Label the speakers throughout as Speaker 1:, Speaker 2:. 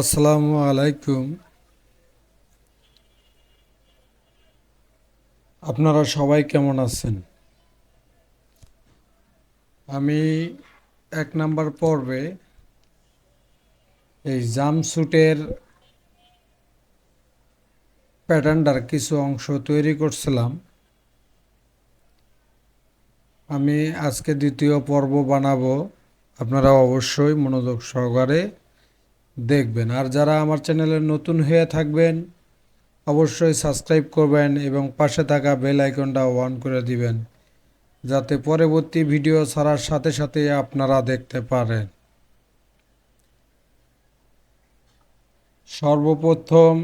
Speaker 1: আসসালামু আলাইকুম। আপনারা সবাই কেমন আছেন? আমি এক নাম্বার পর্বে এই জামস্যুটের প্যাটার্নটার কিছু অংশ তৈরি করছিলাম। আমি আজকে দ্বিতীয় পর্ব বানাবো। আপনারা অবশ্যই মনোযোগ সহকারে দেখবেন। আর যারা আমার চ্যানেলে নতুন হয়ে থাকবেন, অবশ্যই সাবস্ক্রাইব করবেন এবং পাশে থাকা বেল আইকনটা অন করে দিবেন, যাতে পরবর্তী ভিডিও ছাড়ার সাথে সাথে আপনারা দেখতে পারেন। সর্বপ্রথম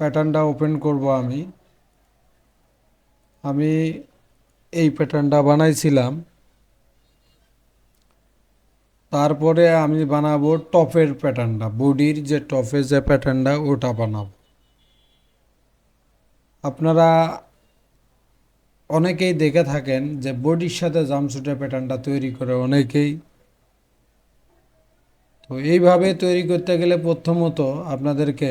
Speaker 1: প্যাটার্নটা ওপেন করব আমি। আমি এই প্যাটার্নটা বানাইছিলাম। তারপরে আমি বানাবো টপের প্যাটার্নটা, বডির যে টপের যে প্যাটার্নটা ওটা বানাবো। আপনারা অনেকেই দেখে থাকেন যে বডির সাথে জামসুটের প্যাটার্নটা তৈরি করে অনেকেই। তো এইভাবে তৈরি করতে গেলে প্রথমত আপনাদেরকে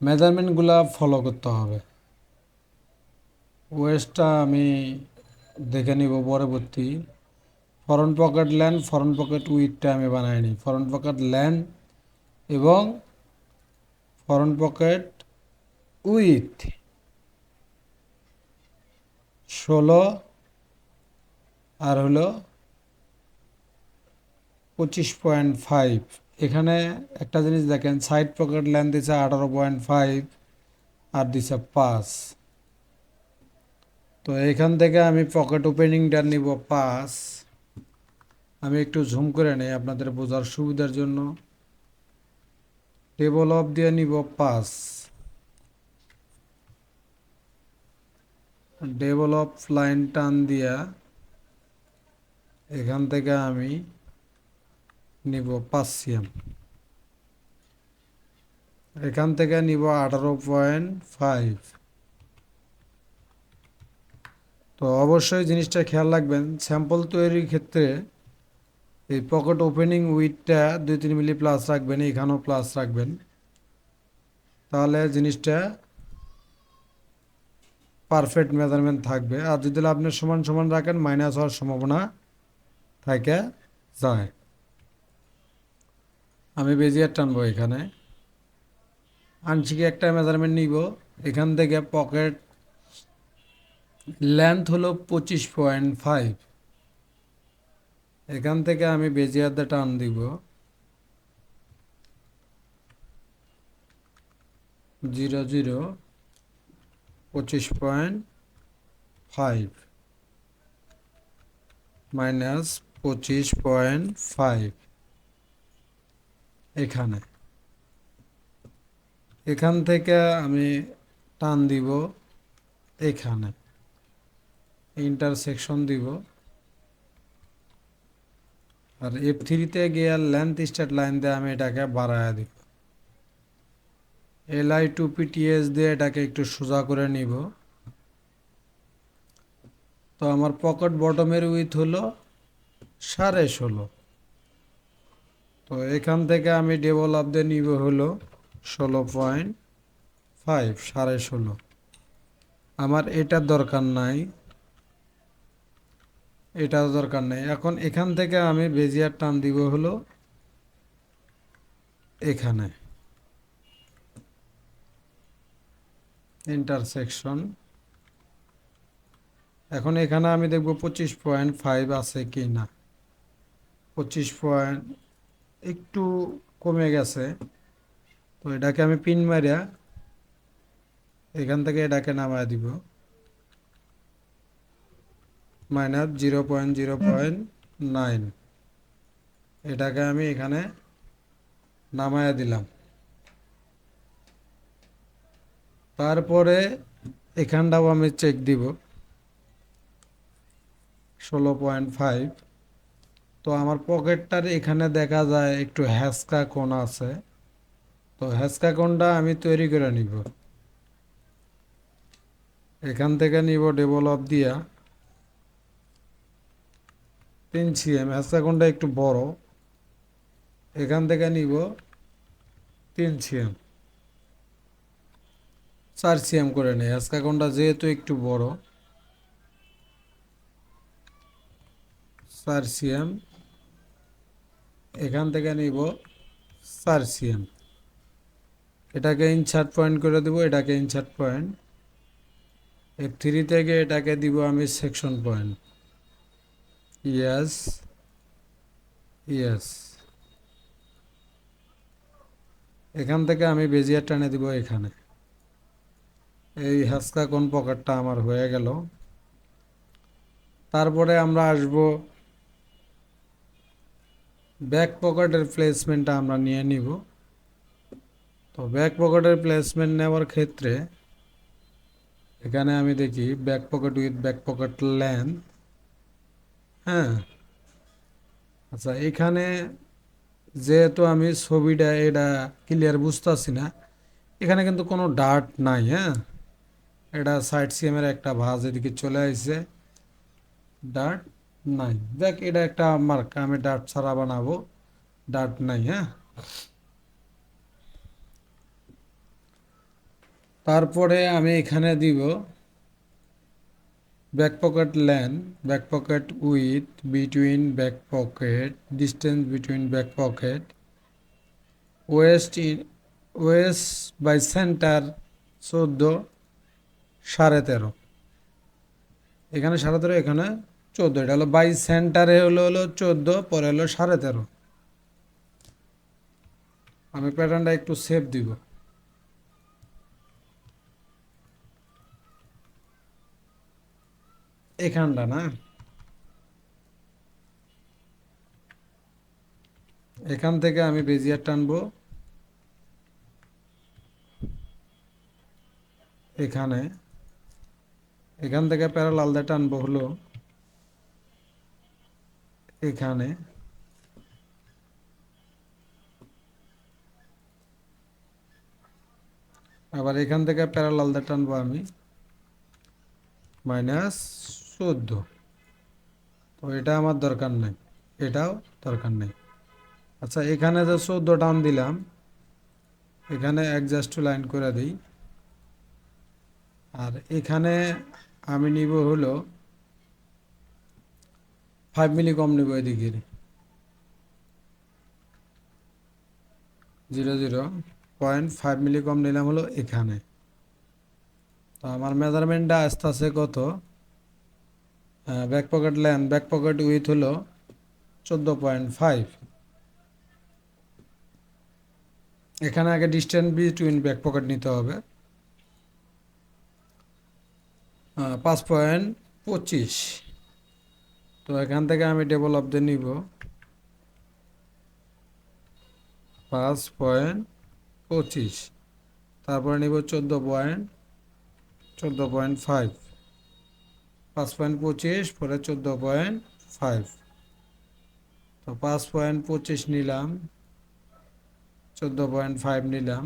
Speaker 1: মেজারমেন্টগুলা ফলো করতে হবে। ওয়েস্টটা আমি দেখে নিব পরবর্তী। Front pocket length front pocket উইথটা আমি বানাই নিই ফরন্ট পকেট ল্যান্ড এবং ফরন্ট পকেট উইথ ষোলো আর হলো পঁচিশ পয়েন্ট ফাইভ এখানে একটা জিনিস দেখেন সাইড পকেট ল্যান্ড দিছে আঠারো পয়েন্ট ফাইভ আর দিছে পাঁচ। তো এখান থেকে আমি পকেট ওপেনিংটা নিব, পাঁচ। আমি একটু ঝুম করে নেই, আপনাদের বোঝার সুবিধার জন্য। টেবল অফ দিয়ে নিব পাঁচ ডেভেলপ লাইন টান দিয়া এখান থেকে আমি নিব পাঁচ সিএম এখান থেকে নিব আঠারো পয়েন্ট ফাইভ তো অবশ্যই জিনিসটা খেয়াল রাখবেন, স্যাম্পল তৈরির ক্ষেত্রে এই পকেট ওপেনিং উইথটা দুই তিন মিলি প্লাস রাখবেন, এখানেও প্লাস রাখবেন। তাহলে জিনিসটা পারফেক্ট মেজারমেন্ট থাকবে। আর যদি আপনি সমান সমান রাখেন মাইনাস হওয়ার সম্ভাবনা থাকে যায়। আমি বেজিয়ার টানবো এখানে। আংশিক একটা মেজারমেন্ট নিব। এখান থেকে পকেট লেন্থ হলো পঁচিশ পয়েন্ট ফাইভ এখান থেকে আমি বেজিয়ারদা টান দিব। জিরো জিরো পঁচিশ পয়েন্ট ফাইভ মাইনাস পঁচিশ পয়েন্ট ফাইভ এখানে। এখান থেকে আমি টান দিব এখানে। ইন্টারসেকশন দিব। আর এফ থ্রিতে গিয়ে লেন্থ স্টার্ট লাইন দিয়ে আমি এটাকে বাড়ায় দিব। এল আই টু পিটিএস দিয়ে এটাকে একটু সোজা করে নিব। তো আমার পকেট বটমের উইথ হলো সাড়ে ষোলো। তো এখান থেকে আমি ডেভেলপ দিয়ে নিব হলো ষোলো পয়েন্ট ফাইভ সাড়ে ষোলো। আমার এটার দরকার নাই। এটা দরকার নেই। এখন এখান থেকে আমি বেজিয়ার টান দিব হলো এখানে। ইন্টারসেকশন। এখন এখানে আমি দেখব পঁচিশ পয়েন্ট ফাইভ আছে কি না। পঁচিশ পয়েন্ট একটু কমে গেছে। তো এটাকে আমি পিন মারিয়া এখান থেকে এটাকে নামায় দিব। Minus zero point zero point nine এটাকে আমি এখানে নামায়া দিলাম। তারপরে এখানটাও আমি চেক দিব। ষোলো পয়েন্ট ফাইভ তো আমার পকেটটার এখানে দেখা যায় একটু হ্যাসকা কোণ আছে। তো হ্যাসকা কোণটা আমি তৈরি করে নিব। এখান থেকে নিব ডেভেলপ দিয়া। তিন সিএম কোণটা একটু বড়। এখান থেকে নিব তিন সিএম। চার সিএম করে নেই আজকা যেহেতু একটু বড়। চার সিএম। এখান থেকে নিব চার সিএম। এটাকে ইনসার্ট পয়েন্ট করে দেব, এটাকে ইনসার্ট পয়েন্ট। এফ থ্রি থেকে এটাকে দিব আমি সেকশন পয়েন্ট। ইয়াস ইয়াস এখান থেকে আমি বেজিয়ার টানে দিব এখানে। এই হাসকা কোন পকেটটা আমার হয়ে গেল। তারপরে আমরা আসব ব্যাক পকেটের প্লেসমেন্টটা আমরা নিয়ে নিব। তো ব্যাক পকেটের প্লেসমেন্ট নেওয়ার ক্ষেত্রে এখানে আমি দেখি back pocket width back pocket length. হ্যাঁ। আচ্ছা এখানে যেহেতু আমি ছবিটা এটা ক্লিয়ার বুঝতেছি না, এখানে কিন্তু কোনো ডার্ট নাই হ্যাঁ। এটা সাইড সিএমের একটা ভাঁজ এদিকে চলে আসছে ডার্ট নাই। দেখ, এটা একটা মার্ক আমি ডার্ট ছাড়া বানাবো। ডার্ট নাই হ্যাঁ। তারপরে আমি এখানে দিব back pocket length back pocket width between back pocket distance between back pocket waist in waist by center চোদ্দ, সাড়ে তেরো। এখানে সাড়ে তেরো, এখানে চোদ্দ। এটা হলো বাই সেন্টারে হলো হলো চোদ্দ, পরে হলো সাড়ে তেরো। আমি প্যাটার্নটা একটু সেভ দিব। এখানটা না? এখান থেকে আমি বেজিয়ার টানবো। এখানে। এখান থেকে প্যারালাল দিয়ে টানবো হলো। এখানে। আবার এখান থেকে প্যারালাল দিয়ে টানবো আমি। মাইনাস চোদ্দ। তো এটা আমার দরকার নেই। এটাও দরকার নেই। আচ্ছা এখানে যে চোদ্দ টান দিলাম, এখানে অ্যাডজাস্ট লাইন করে দিই। আর এখানে আমি নিব হলো ফাইভ মিলি কম নেব এদিকে জিরো জিরো পয়েন্ট ফাইভ মিলি কম নিলাম হলো এখানে। তো আমার মেজারমেন্টটা আস্তে আস্তে কত? Back pocket length back pocket width হলো চোদ্দ পয়েন্ট ফাইভ এখানে আগে ডিস্টেন্স বিটুইন ব্যাক পকেট নিতে হবে। পাঁচ পয়েন্ট পঁচিশ। তো এখান থেকে আমি ডেভেলপ দিয়ে নিব। পাঁচ পয়েন্ট পঁচিশ। তারপরে নিব চোদ্দ পয়েন্ট চোদ্দ পয়েন্ট ফাইভ পাঁচ পয়েন্ট পঁচিশ পরে চোদ্দ পয়েন্ট ফাইভ তো পাঁচ পয়েন্ট পঁচিশ নিলাম, চোদ্দ পয়েন্ট ফাইভ নিলাম।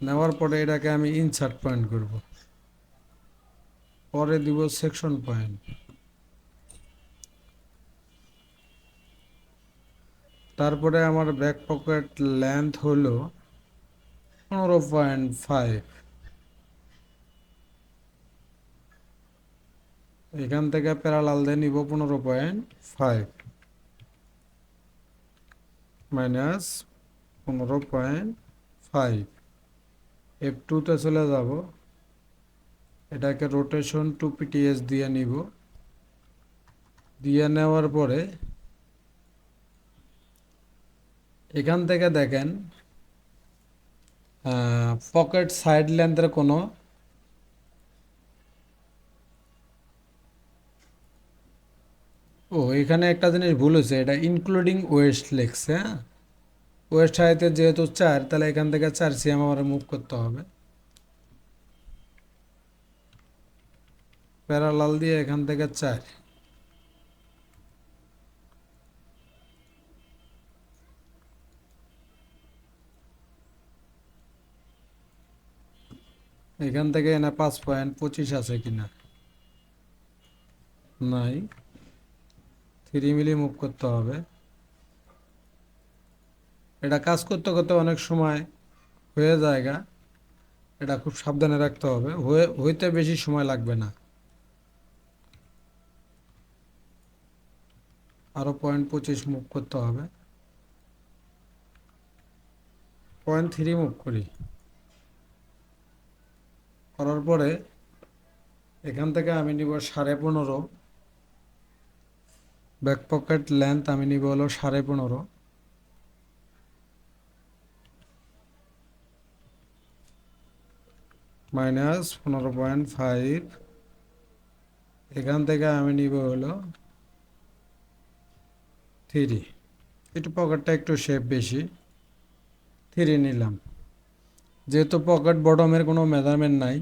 Speaker 1: নেওয়ার পরে এটাকে আমি ইনসার্ট পয়েন্ট করব। পরে দিব সেকশন পয়েন্ট তারপরে আমার ব্যাক পকেট লেন্থ হলো পনেরো পয়েন্ট ফাইভ এখান থেকে প্যারালাল দিয়ে নিব পনেরো পয়েন্ট ফাইভ মাইনাস পনেরো পয়েন্ট ফাইভ এফ টুতে চলে যাব। এটাকে রোটেশন টু পিটিএস দিয়ে নিব। দিয়ে নেওয়ার পরে এখান থেকে দেখেন পকেট সাইড লেন্থের কোনো ও, এখানে একটা জিনিস ভুল হয়েছে, এটা ইনক্লুডিং ওয়েস্ট লেগস হ্যাঁ? ওয়েস্ট হাইতে যেহেতু চার, তাহলে এখান থেকে চার সিএম আমার মুভ করতে হবে। প্যারালাল দিয়ে এখান থেকে চার। এখান থেকে এনে পাঁচ পয়েন্ট পঁচিশ আছে কিনা? নাই। থ্রি মিলি মুভ করতে হবে। এটা কাজ করতে করতে অনেক সময় হয়ে জায়গা এটা খুব সাবধানে রাখতে হবে। হইতে বেশি সময় লাগবে না। আরও পয়েন্ট পঁচিশ মুভ করতে হবে। পয়েন্ট থ্রি মুভ করি। করার পরে এখান থেকে আমি নিব সাড়ে পনেরো। ব্যাক পকেট লেন্থ আমি নিব হলো সাড়ে পনেরো। মাইনাস পনেরো পয়েন্ট ফাইভ। এখান থেকে আমি নিব হলো থ্রি। একটু পকেটটা একটু শেপ বেশি। থ্রি নিলাম। যেহেতু পকেট বটমের কোনো মেজারমেন্ট নাই,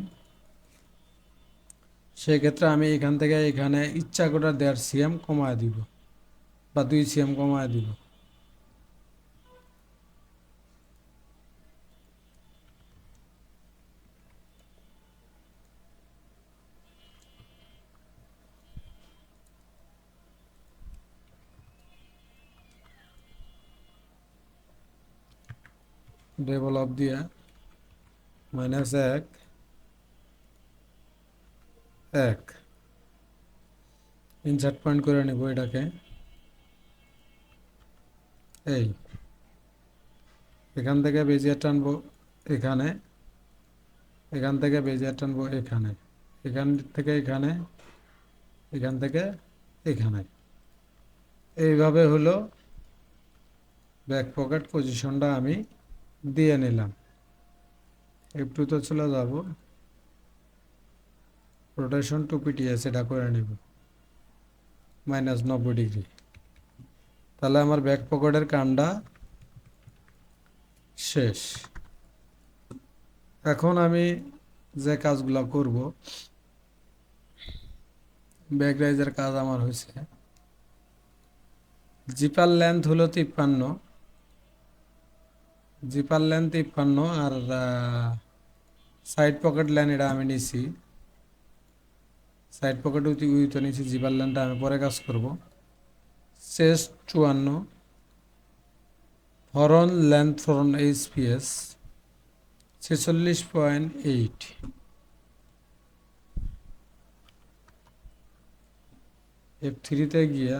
Speaker 1: সেক্ষেত্রে আমি এখান থেকে এখানে ইচ্ছা করে দেড় সিএম কমায় দিব। বা দুই সিএম কমায় দিব ডেভেলপ দিয়ে মাইনাস এক এক ইনসার্ট পয়েন্ট করে নেব এটাকে এই, এখান থেকে বেজিয়ার টানবো এখানে, এখান থেকে বেজিয়ার টানবো এখানে, এখান থেকে এখানে, এখান থেকে এখানে। এইভাবে হলো ব্যাক পকেট পজিশনটা আমি দিয়ে নিলাম। একটু তো চলে যাব। রোটেশন টু পিটিএস এটা করে নেব। মাইনাস নব্বই ডিগ্রি তাহলে আমার ব্যাক পকেটের কামটা শেষ। এখন আমি যে কাজগুলো করব ব্যাক রাইজের কাজ আমার হয়েছে। জিপার লেন্থ হলো তিপ্পান্ন। জিপার লেন্থ তিপ্পান্ন আর সাইড পকেট লেন এটা আমি নিছি। সাইড পকেট উইথ নিছি জিপার লেনটা আমি পরে কাজ করব। চেস্ট চুয়ান্ন। হরন লেন্থ ফরন এইচপিএস ছেচল্লিশ পয়েন্ট এইট। এফ থ্রিতে গিয়া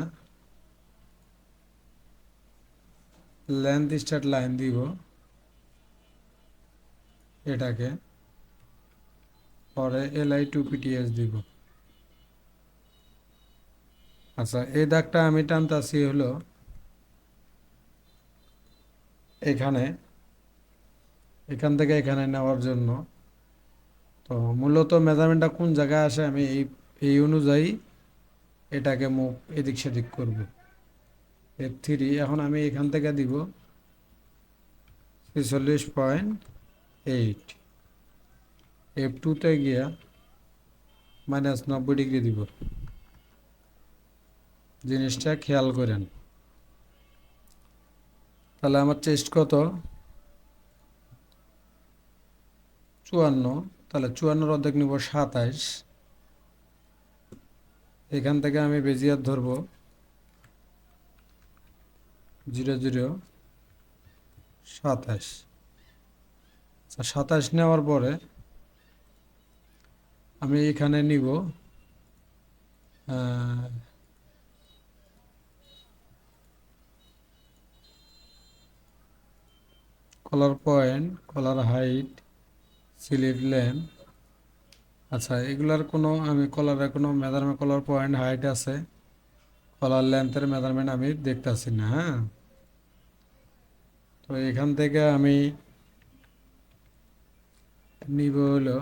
Speaker 1: লেন্থ স্টার্ট লাইন দিব। এটাকে পরে এলআই টু পিটিএস দিব। আচ্ছা এই দাগটা আমি টানতাছি হলো এখানে, এখান থেকে এখানে নেওয়ার জন্য। তো মূলত মেজারমেন্টটা কোন জায়গায় আসে আমি এই এই অনুযায়ী এটাকে মুখ এদিক সেদিক করব। এফ থ্রি, এখন আমি এখান থেকে দিব ছেচল্লিশ পয়েন্ট এইট। এফ টুতে গিয়া মাইনাস নব্বই ডিগ্রি দিব। জিনিসটা খেয়াল করেন। তাহলে আমার চেস্ট কত? চুয়ান্ন। তাহলে চুয়ান্নর অর্ধেক নিব সাতাইশ। এখান থেকে আমি বেজিয়ার ধরব। জিরো জিরো, সাতাইশ। আচ্ছা সাতাইশ নেওয়ার পরে আমি এখানে নিব collar point, collar height sleeve length আচ্ছা এগুলার কোনো আমি কলারের কোনো মেজারমেন্ট, কলার পয়েন্ট, হাইট আছে? কলার লেন্থের মেজারমেন্ট আমি দেখতেছি না হ্যাঁ? তো এখান থেকে আমি নিব হলো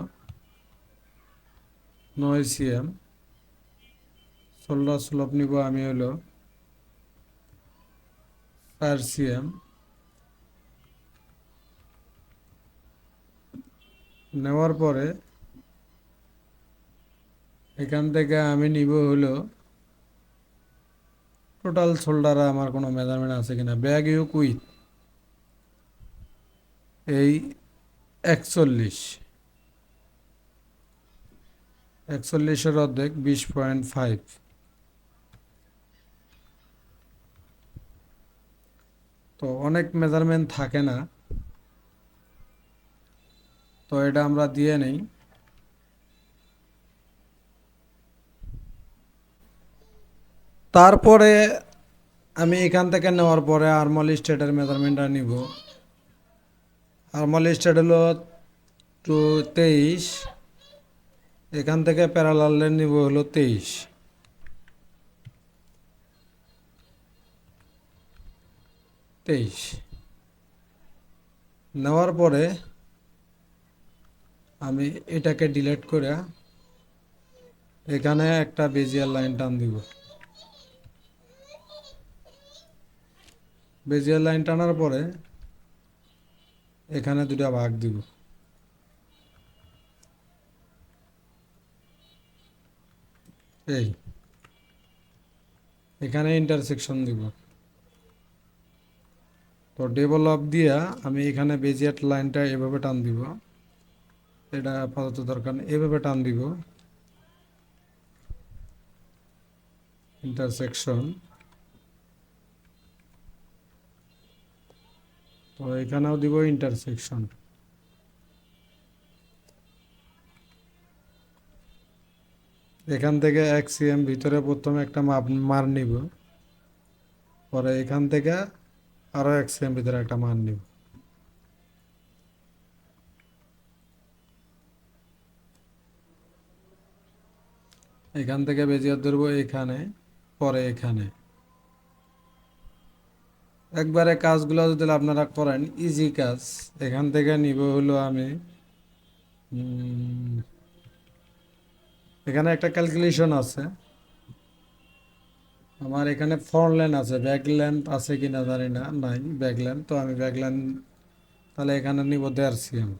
Speaker 1: নয় সিএম। ষোলো স্লোপ নিব আমি হলো চার সিএম। নেওয়ার পরে এখান থেকে আমি নিব হলো টোটাল শোল্ডারে আমার কোনো মেজারমেন্ট আছে কিনা? ব্যাগ ইউ কুইথ এই একচল্লিশ। একচল্লিশের অর্ধেক বিশ পয়েন্ট ফাইভ তো অনেক মেজারমেন্ট থাকে না। তো এটা আমরা দিয়ে নেই। তারপরে আমি এখান থেকে নেওয়ার পরে আর্মল স্টেটের মেজারমেন্টটা নিব। আর্মল স্টেট হলো টু তেইশ, এখান থেকে প্যারালালের নিব হলো তেইশ। তেইশ। নেওয়ার পরে আমি এটাকে ডিলিট করে এখানে একটা বেজিয়ার লাইন টান দিব। বেজিয়ার লাইন টানার পরে এখানে দুটা ভাগ দিব। এই, এখানে ইন্টারসেকশন দিব। তো ডেভেলপ দিয়া আমি এখানে বেজিয়ার লাইনটা এভাবে টান দিব। এটা আপাতত দরকার নেই। এভাবে টান দিব। ইন্টারসেকশন তো এখানেও দিব ইন্টারসেকশন এখান থেকে এক সিএম ভিতরে প্রথমে একটা মাপ, মার নিব। পরে এখান থেকে আরও এক সিএম ভিতরে একটা মার নিব। এখান থেকে বেজিয়ার ধরবো এখানে, পরে এখানে। একবারে কাজগুলো যদি আপনারা করেন ইজি কাজ। এখান থেকে নিব হলো আমি এখানে একটা ক্যালকুলেশন আছে। আমার এখানে ফ্রন্ট লেন আছে ব্যাক লেন্থ আছে কিনা জানি না, নাই ব্যাক লেন্থ তো আমি ব্যাক লেন্থ তাহলে এখানে নিব দেড় সিএম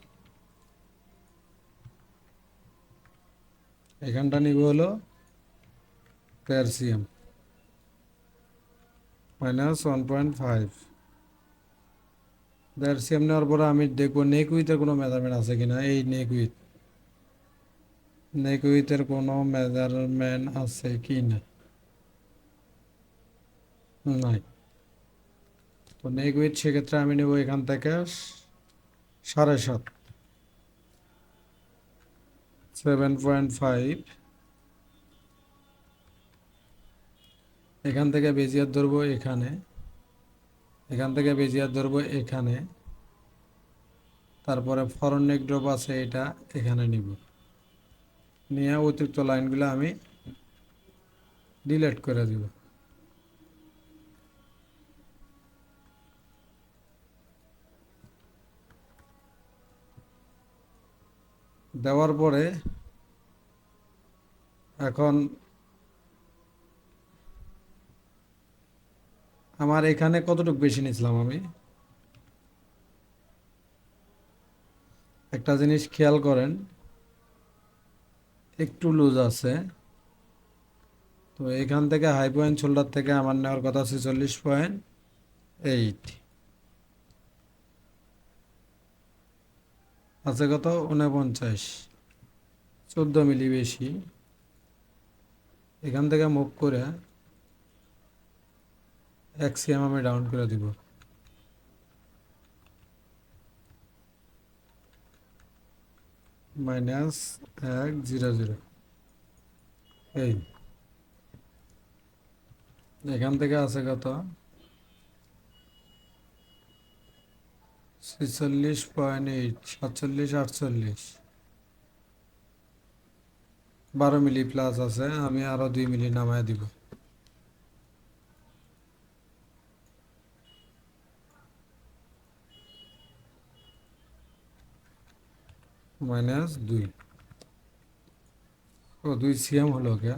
Speaker 1: এখানটা নিব হলো calcium minus one point five CM নেওয়ার পরে আমি দেখব নেক উইথের কোনো মেজারমেন্ট আছে কি না এই নেক উইথ নেক উইথের কোনো মেজারমেন্ট আছে কি না নাই। তো নেক উইথ সেক্ষেত্রে আমি নেব এখান থেকে সাড়ে সাত। সেভেন পয়েন্ট ফাইভ এখান থেকে বেজিয়ার ধরবো এখানে। এখান থেকে বেজিয়ার ধরবো এখানে। তারপরে ফরন নেক ড্রপ আছে এটা এখানে নিব। নিয়ে অতিরিক্ত লাইনগুলো আমি ডিলেট করে দিব। দেওয়ার পরে এখন আমার এখানে কতটুকু বেশি নিয়েছিলাম আমি? একটা জিনিস খেয়াল করেন, একটু লুজ আছে। তো এখান থেকে হাই পয়েন্ট শোল্ডার থেকে আমার নেওয়ার কথা ছেচল্লিশ পয়েন্ট এইট আছে কত? উনপঞ্চাশ চোদ্দ মিলি বেশি। এখান থেকে মুভ করে এক সিএম আমি ডাউন করে দিব। মাইনাস এক জিরো জিরো। এই। এখান থেকে আছে কত? ছেচল্লিশ পয়েন্ট এইট সাতচল্লিশ, আটচল্লিশ। বারো মিলি প্লাস আছে, আমি আরও দুই মিলি নামায় দিব। মাইনাস দুই। ও, দুই সিএম হলো কে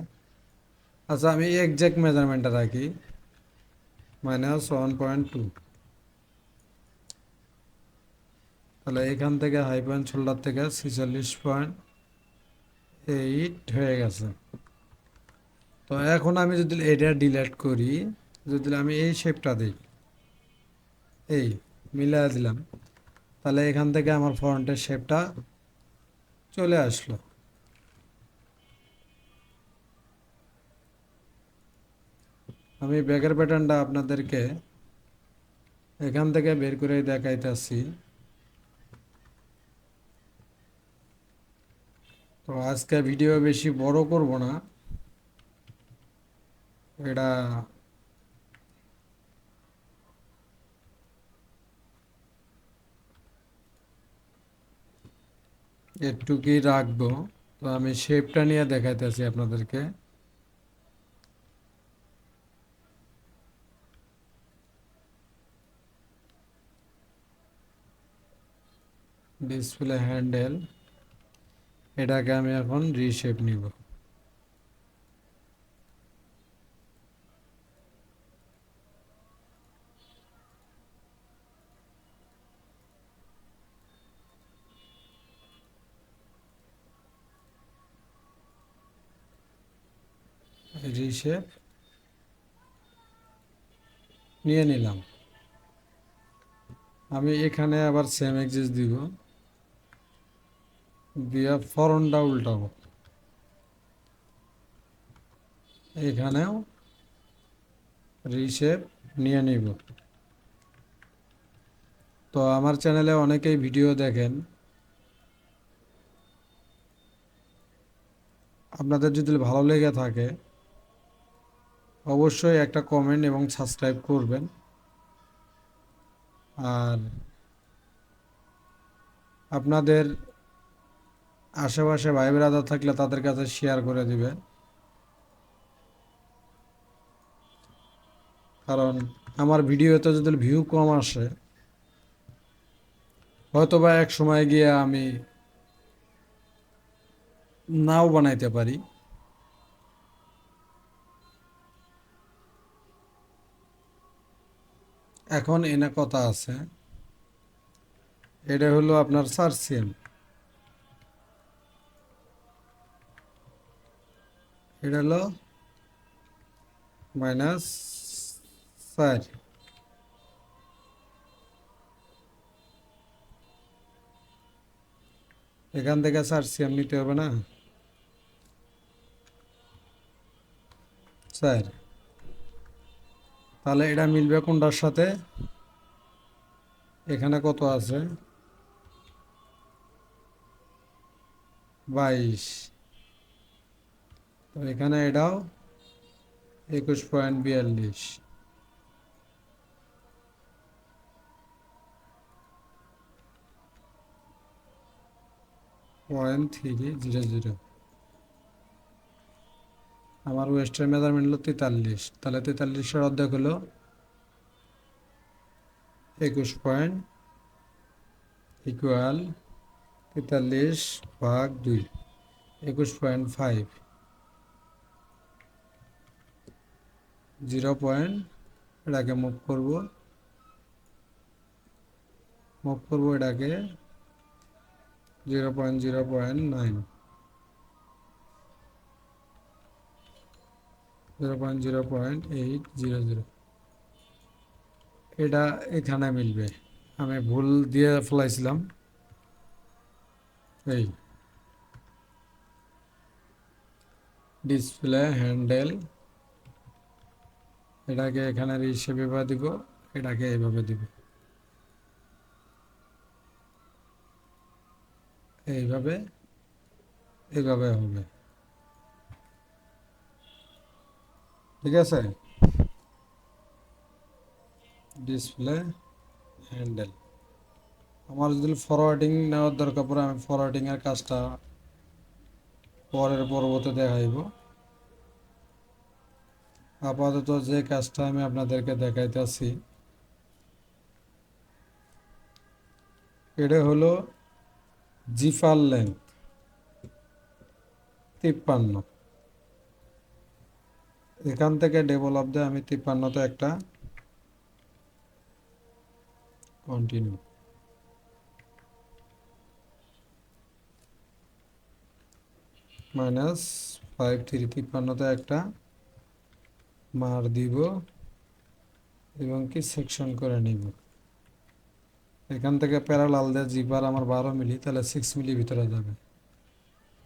Speaker 1: আচ্ছা আমি একজ্যাক্ট মেজারমেন্টটা রাখি। মাইনাস ওয়ান পয়েন্ট টু তাহলে এখান থেকে হাই পয়েন্ট শোল্ডার থেকে ছিচল্লিশ পয়েন্ট এইট হয়ে গেছে। তো এখন আমি যদি এটা ডিলেট করি, যদি আমি এই শেপটা দিই, এই মিলাই দিলাম, তাহলে এখান থেকে আমার ফ্রন্টের শেপটা চলে আসলো। আমি ব্যাগের প্যাটার্নটা আপনাদেরকে এখান থেকে বের করে দেখাইতেছি। তো আজকে ভিডিও বেশি বড় করব না। এটা একটুকুই রাখব। তো আমি শেপটা নিয়ে দেখাইতেছি আপনাদেরকে। ডিসপ্লে হ্যান্ডেল এটাকে আমি এখন রিশেপ নিব। রিশেপ নিয়ে নিলাম। আমি এখানে আবার সেম এক্সিস দিব। দিয়া ফরনটা উল্টাবো। এখানেও রিশেপ নিয়ে নিব। তো আমার চ্যানেলে অনেকেই ভিডিও দেখেন। আপনাদের যদি ভালো লেগে থাকে, অবশ্যই একটা কমেন্ট এবং সাবস্ক্রাইব করবেন। আর আপনাদের আশেপাশে ভাই ব্রাদার থাকলে তাদের কাছে শেয়ার করে দিবেন কারণ আমার ভিডিওতে যদি ভিউ কম আসে হয়তো বা এক সময় গিয়ে আমি নাও বানাইতে পারি। এখন এনে কথা আছে, এটা হলো আপনার সার্সিয়াম এটা হলো মাইনাস চার এখান থেকে সার্সিয়াম নিতে হবে না। চার তাহলে এটা মিলবে কোনটার সাথে? এখানে কত আছে? বাইশ। তো এখানে এটাও একুশ পয়েন্ট বিয়াল্লিশ। Point three zero zero. আমার ওয়েস্টের মেজারমেন্ট হলো তেতাল্লিশ। তাহলে তেতাল্লিশের অর্ধেক হলো একুশ পয়েন্ট ইকুয়াল তেতাল্লিশ ভাগ দুই, একুশ পয়েন্ট ফাইভ। জিরো পয়েন্ট, এটাকে মুভ করব। মুভ করব এটাকে zero point zero point nine zero point zero point eight zero zero এটা এখানে মিলবে। আমি ভুল দিয়ে ফেলাইছিলাম। এই। ডিসপ্লে হ্যান্ডেল এটাকে এখানে হিসেবে বা দিব, এটাকে এইভাবে দিব। এইভাবে এইভাবে হবে। ঠিক আছে? ডিসপ্লে হ্যান্ডেল আমার যদি ফরওয়ার্ডিং নেওয়ার দরকার পড়ে, আমি ফরওয়ার্ডিং এর কাজটা পরের পরবর্তী দেখাইব। আপাতত যে কাজটা আমি আপনাদেরকে দেখাইতেছি, এটা হলো জিফার লেন্থ তিপ্পান্ন। এখান থেকে ডেভেলপ দিয়ে আমি তিপ্পান্নতে একটা কন্টিনিউ মাইনাস ফাইভ থ্রি তিপ্পান্নতে একটা মার দিব এবং কি সেকশন করে নিব। এখান থেকে প্যারালাল দিয়ে জিপার আমার বারো মিলি, তাহলে সিক্স মিলি ভিতরে যাবে।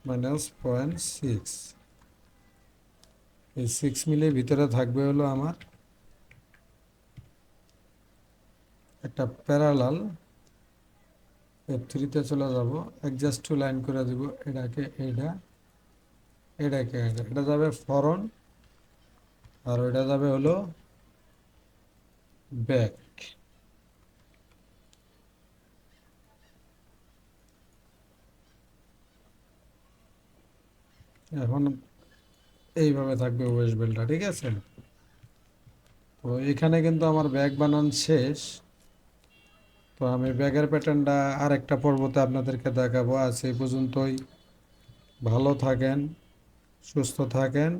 Speaker 1: মাইনাস পয়েন্ট সিক্স এই সিক্স মিলির ভিতরে থাকবে হলো আমার একটা প্যারালাল। এফ থ্রিতে চলে যাব অ্যাডজাস্ট টু লাইন করে দিব, এটাকে এটা এটাকে এটা যাবে ফরন আর ওইটা যাবে হলো ব্যাক এখন এইভাবে থাকবে ওয়েস্ট বেলটা ঠিক আছে? তো এখানে কিন্তু আমার ব্যাগ বানান শেষ। তো আমি ব্যাগের প্যাটার্নটা আরেকটা পর্বতে আপনাদেরকে দেখাবো। আজ এই পর্যন্তই। ভালো থাকেন, সুস্থ থাকেন।